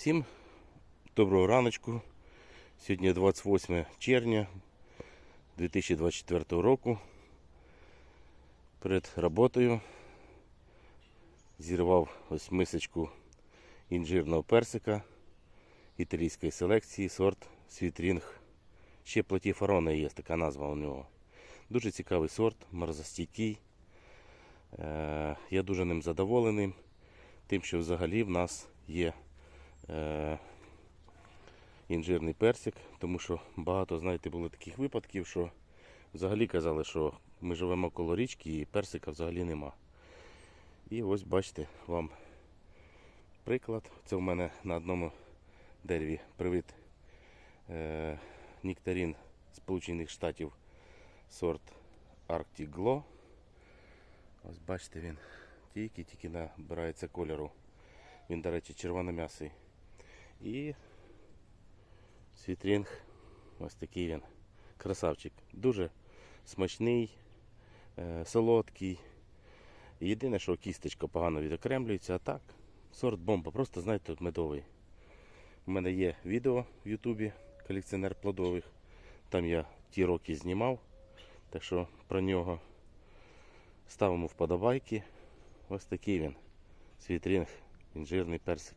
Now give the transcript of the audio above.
Всім доброго раночку. Сьогодні 28 червня 2024 року. Перед роботою зірвав ось мисочку інжирного персика італійської селекції, сорт Світрінг. Ще платіфарона є така назва у нього. Дуже цікавий сорт, морозостійкий. Е, Я дуже ним задоволений, тим, що взагалі в нас є інжирний персик, тому що багато, знаєте, було таких випадків, що взагалі казали, що ми живемо коло річки і персика взагалі нема. І ось бачите вам приклад. Це в мене на одному дереві привит е, нектарин Сполучених Штатів сорт Arctic Glow. Ось бачите, він тільки-тільки набирається кольору. Він, до речі, червономясий. І світрінг, ось такий він. Красавчик. Дуже смачний, е, солодкий. Єдине, що кісточка погано відокремлюється, а так, сорт бомба, просто знаєте, медовий. У мене є відео в Ютубі колекціонер плодових. Там я ті роки знімав. Так що про нього ставимо вподобайки. Ось такий він. Світрінг, інжирний персик.